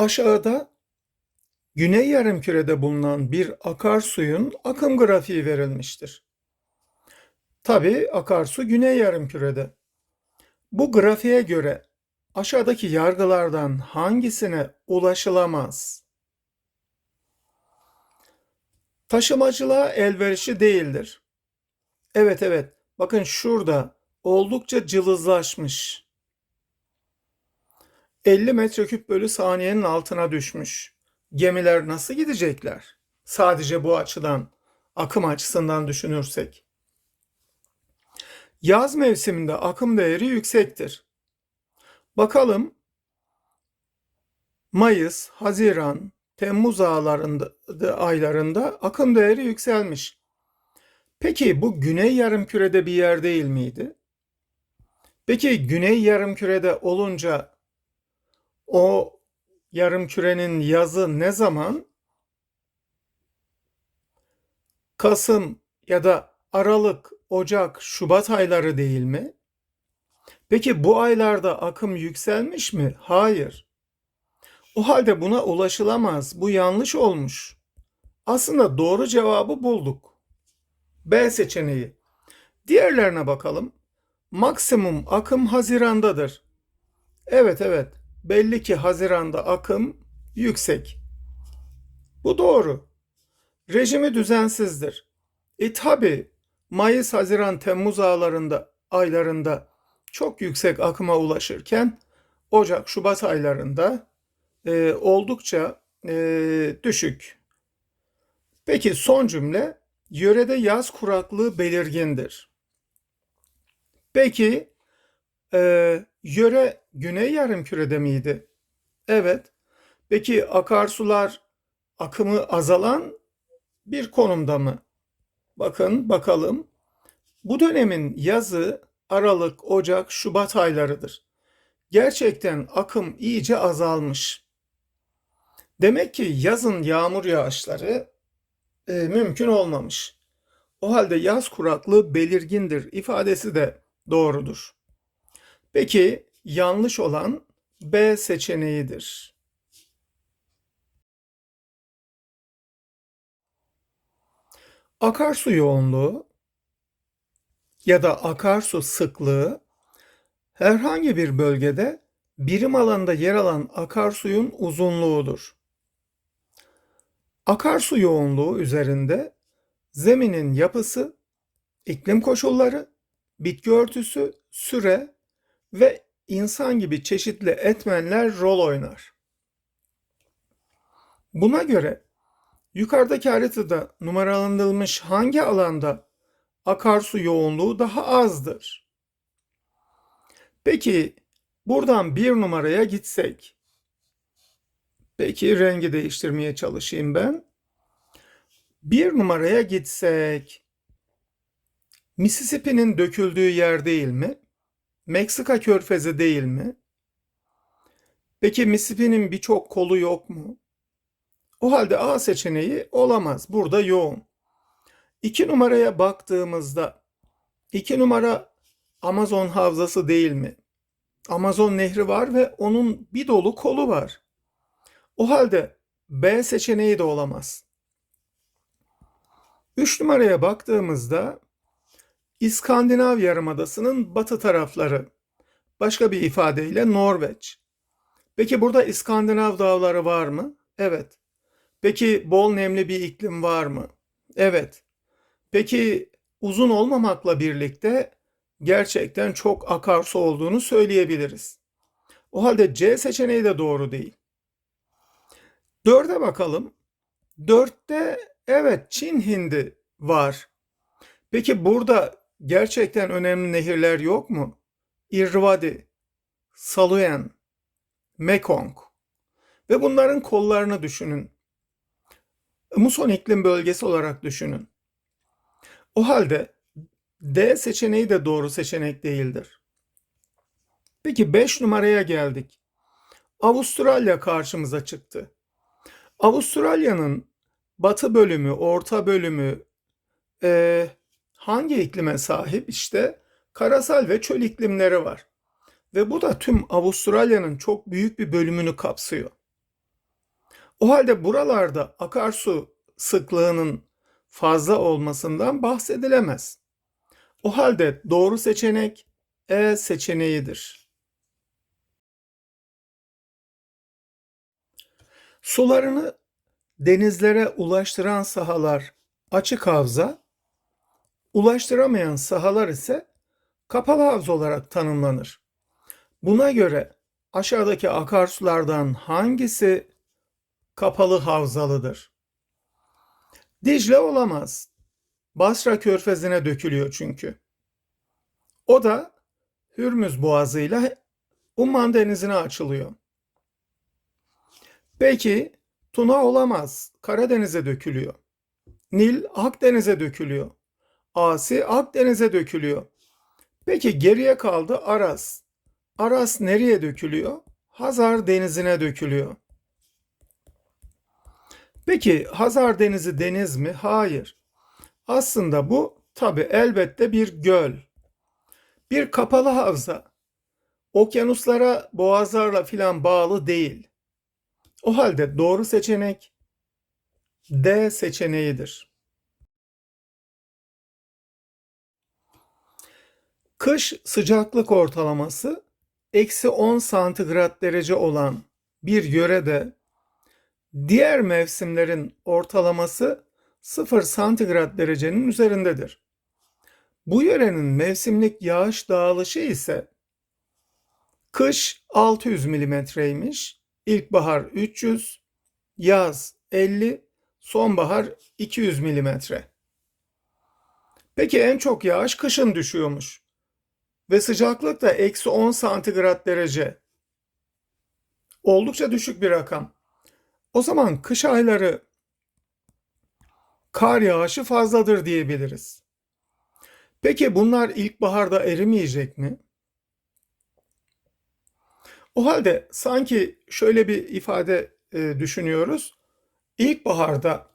Aşağıda Güney Yarımküre'de bulunan bir akarsuyun akım grafiği verilmiştir. Tabi akarsu Güney Yarımküre'de. Bu grafiğe göre aşağıdaki yargılardan hangisine ulaşılamaz? Taşımacılığa elverişli değildir. Evet evet bakın şurada oldukça cılızlaşmış. 50 metreküp bölü saniyenin altına düşmüş. Gemiler nasıl gidecekler? Sadece bu açıdan, akım açısından düşünürsek. Yaz mevsiminde akım değeri yüksektir. Bakalım Mayıs, Haziran, Temmuz aylarında, aylarında akım değeri yükselmiş. Peki bu Güney Yarımküre'de bir yer değil miydi? Peki Güney Yarımküre'de olunca o yarımkürenin yazı ne zaman? Kasım ya da Aralık, Ocak, Şubat ayları değil mi? Peki bu aylarda akım yükselmiş mi? Hayır. O halde buna ulaşılamaz. Bu yanlış olmuş. Aslında doğru cevabı bulduk. B seçeneği. Diğerlerine bakalım. Maksimum akım Haziran'dadır. Evet evet. Belli ki Haziran'da akım yüksek. Bu doğru. Rejimi düzensizdir. E tabi Mayıs, Haziran, Temmuz aylarında, aylarında çok yüksek akıma ulaşırken Ocak, Şubat aylarında e, oldukça e, düşük. Peki son cümle yörede yaz kuraklığı belirgindir. Peki e, yöre güney yarımkürede miydi? Evet. Peki akarsular akımı azalan bir konumda mı? Bakın bakalım. Bu dönemin yazı Aralık, Ocak, Şubat aylarıdır. Gerçekten akım iyice azalmış. Demek ki yazın yağmur yağışları e, mümkün olmamış. O halde yaz kuraklığı belirgindir ifadesi de doğrudur. Peki yanlış olan B seçeneğidir. Akarsu yoğunluğu ya da akarsu sıklığı herhangi bir bölgede birim alanda yer alan akarsuyun uzunluğudur. Akarsu yoğunluğu üzerinde zeminin yapısı, iklim koşulları, bitki örtüsü, süre ve insan gibi çeşitli etmenler rol oynar. Buna göre yukarıdaki haritada numaralandırılmış hangi alanda akarsu yoğunluğu daha azdır? Peki buradan bir numaraya gitsek. Peki rengi değiştirmeye çalışayım ben. Bir numaraya gitsek. Mississippi'nin döküldüğü yer değil mi? Meksika körfezi değil mi? Peki Mississippi'nin birçok kolu yok mu? O halde A seçeneği olamaz. Burada yoğun. İki numaraya baktığımızda iki numara Amazon havzası değil mi? Amazon nehri var ve onun bir dolu kolu var. O halde B seçeneği de olamaz. Üç numaraya baktığımızda İskandinav Yarımadası'nın batı tarafları. Başka bir ifadeyle Norveç. Peki burada İskandinav dağları var mı? Evet. Peki bol nemli bir iklim var mı? Evet. Peki uzun olmamakla birlikte gerçekten çok akarsu olduğunu söyleyebiliriz. O halde C seçeneği de doğru değil. Dörde bakalım. Dörtte evet Çin Hindi var. Peki burada gerçekten önemli nehirler yok mu? Irrawaddy, Saluyan, Mekong ve bunların kollarını düşünün. Muson iklim bölgesi olarak düşünün. O halde D seçeneği de doğru seçenek değildir. Peki 5 numaraya geldik. Avustralya karşımıza çıktı. Avustralya'nın batı bölümü, orta bölümü, e, hangi iklime sahip? İşte karasal ve çöl iklimleri var. Ve bu da tüm Avustralya'nın çok büyük bir bölümünü kapsıyor. O halde buralarda akarsu sıklığının fazla olmasından bahsedilemez. O halde doğru seçenek E seçeneğidir. Sularını denizlere ulaştıran sahalar açık havza, ulaştıramayan sahalar ise kapalı havza olarak tanımlanır. Buna göre aşağıdaki akarsulardan hangisi kapalı havzalıdır? Dicle olamaz. Basra körfezine dökülüyor çünkü. O da Hürmüz boğazıyla Umman denizine açılıyor. Peki Tuna olamaz. Karadeniz'e dökülüyor. Nil Akdeniz'e dökülüyor. Asi Akdeniz'e dökülüyor. Peki geriye kaldı Aras. Aras nereye dökülüyor? Hazar Denizi'ne dökülüyor. Peki Hazar Denizi deniz mi? Hayır. Aslında bu tabi elbette bir göl. Bir kapalı havza. Okyanuslara, boğazlarla filan bağlı değil. O halde doğru seçenek D seçeneğidir. Kış sıcaklık ortalaması eksi 10 santigrat derece olan bir yörede diğer mevsimlerin ortalaması 0 santigrat derecenin üzerindedir. Bu yörenin mevsimlik yağış dağılışı ise kış 600 milimetreymiş, ilkbahar 300, yaz 50, sonbahar 200 milimetre. Peki en çok yağış kışın düşüyormuş ve sıcaklık da eksi 10 santigrat derece. Oldukça düşük bir rakam. O zaman kış ayları kar yağışı fazladır diyebiliriz. Peki bunlar ilkbaharda erimeyecek mi? O halde sanki şöyle bir ifade e, düşünüyoruz. İlkbaharda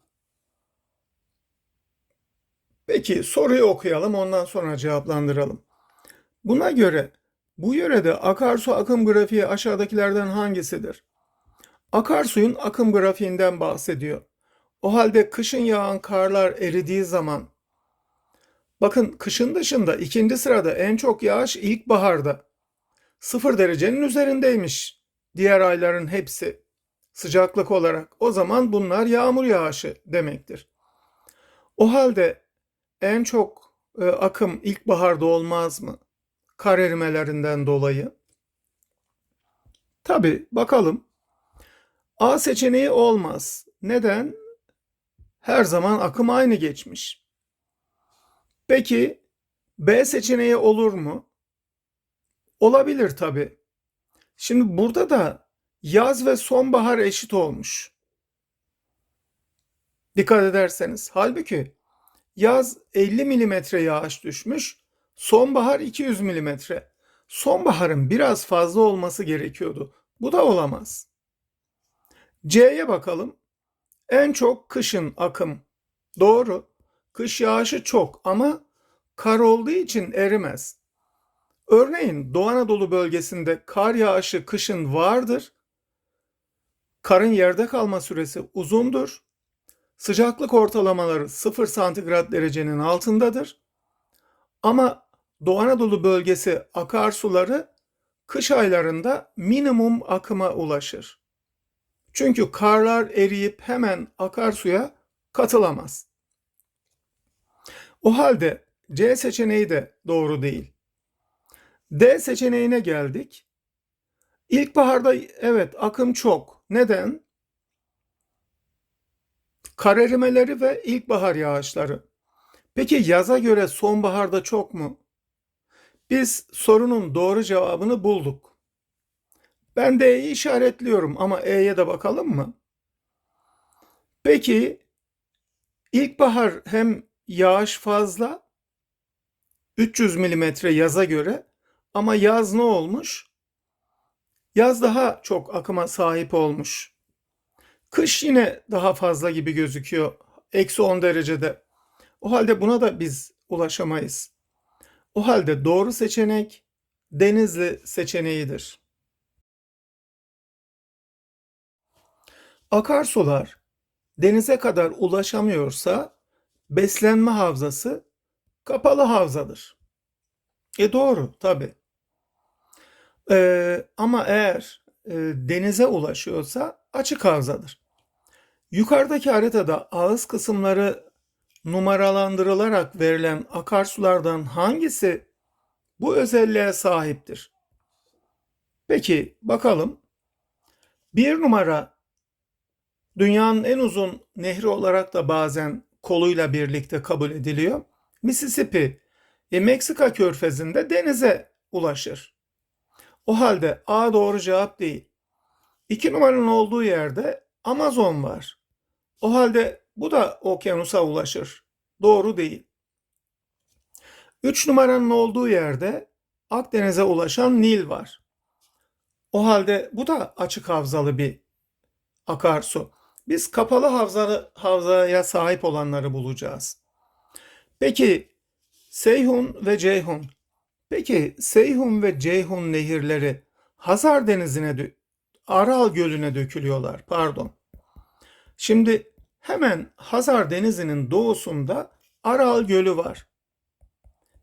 Peki soruyu okuyalım ondan sonra cevaplandıralım. Buna göre bu yörede akarsu akım grafiği aşağıdakilerden hangisidir? Akarsuyun akım grafiğinden bahsediyor. O halde kışın yağan karlar eridiği zaman bakın kışın dışında ikinci sırada en çok yağış ilkbaharda. Sıfır derecenin üzerindeymiş diğer ayların hepsi sıcaklık olarak. O zaman bunlar yağmur yağışı demektir. O halde en çok e, akım ilkbaharda olmaz mı? Kar erimelerinden dolayı. Tabi bakalım. A seçeneği olmaz. Neden? Her zaman akım aynı geçmiş. Peki B seçeneği olur mu? Olabilir tabi. Şimdi burada da yaz ve sonbahar eşit olmuş. Dikkat ederseniz. Halbuki yaz 50 milimetre yağış düşmüş, sonbahar 200 milimetre. Sonbaharın biraz fazla olması gerekiyordu. Bu da olamaz. C'ye bakalım. En çok kışın akım. Doğru. Kış yağışı çok ama kar olduğu için erimez. Örneğin Doğu Anadolu bölgesinde kar yağışı kışın vardır. Karın yerde kalma süresi uzundur. Sıcaklık ortalamaları 0 santigrat derecenin altındadır. Ama Doğu Anadolu bölgesi akarsuları kış aylarında minimum akıma ulaşır. Çünkü karlar eriyip hemen akarsuya katılamaz. O halde C seçeneği de doğru değil. D seçeneğine geldik. İlkbaharda evet akım çok. Neden? Kar erimeleri ve ilkbahar yağışları. Peki yaza göre sonbaharda çok mu? Biz sorunun doğru cevabını bulduk. Ben D'yi işaretliyorum ama E'ye de bakalım mı? Peki ilkbahar hem yağış fazla 300 milimetre yaza göre ama yaz ne olmuş? Yaz daha çok akıma sahip olmuş. Kış yine daha fazla gibi gözüküyor. Eksi 10 derecede. O halde buna da biz ulaşamayız. O halde doğru seçenek Denizli seçeneğidir. Akarsular denize kadar ulaşamıyorsa beslenme havzası kapalı havzadır. E doğru tabi. Ee, ama eğer e, denize ulaşıyorsa açık havzadır. Yukarıdaki haritada ağız kısımları numaralandırılarak verilen akarsulardan hangisi bu özelliğe sahiptir? Peki bakalım. Bir numara dünyanın en uzun nehri olarak da bazen koluyla birlikte kabul ediliyor. Mississippi, e, Meksika körfezinde denize ulaşır. O halde A doğru cevap değil. İki numaranın olduğu yerde Amazon var. O halde bu da okyanusa ulaşır. Doğru değil. Üç numaranın olduğu yerde Akdeniz'e ulaşan Nil var. O halde bu da açık havzalı bir akarsu. Biz kapalı havzalı, havzaya sahip olanları bulacağız. Peki Seyhun ve Ceyhun. Peki Seyhun ve Ceyhun nehirleri Hazar Denizi'ne, Aral Gölü'ne dökülüyorlar. Pardon. Şimdi hemen Hazar Denizi'nin doğusunda Aral Gölü var.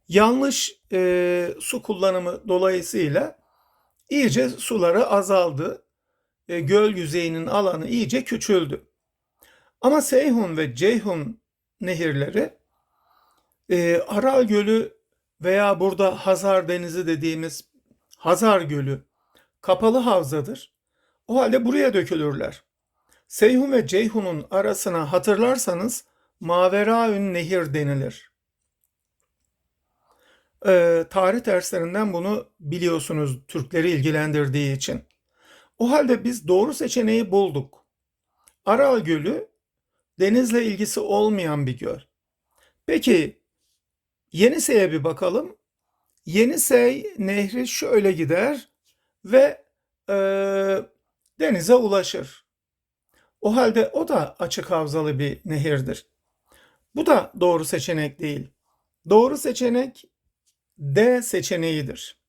Yanlış e, su kullanımı dolayısıyla iyice suları azaldı. E, göl yüzeyinin alanı iyice küçüldü. Ama Seyhun ve Ceyhun nehirleri e, Aral Gölü veya burada Hazar Denizi dediğimiz Hazar Gölü kapalı havzadır. O halde buraya dökülürler. Seyhun ve Ceyhun'un arasına hatırlarsanız Maveraün Nehir denilir. Ee, tarih derslerinden bunu biliyorsunuz Türkleri ilgilendirdiği için. O halde biz doğru seçeneği bulduk. Aral Gölü denizle ilgisi olmayan bir göl. Peki Yenisey'e bir bakalım. Yenisey nehri şöyle gider ve e, denize ulaşır. O halde o da açık havzalı bir nehirdir. Bu da doğru seçenek değil. Doğru seçenek D seçeneğidir.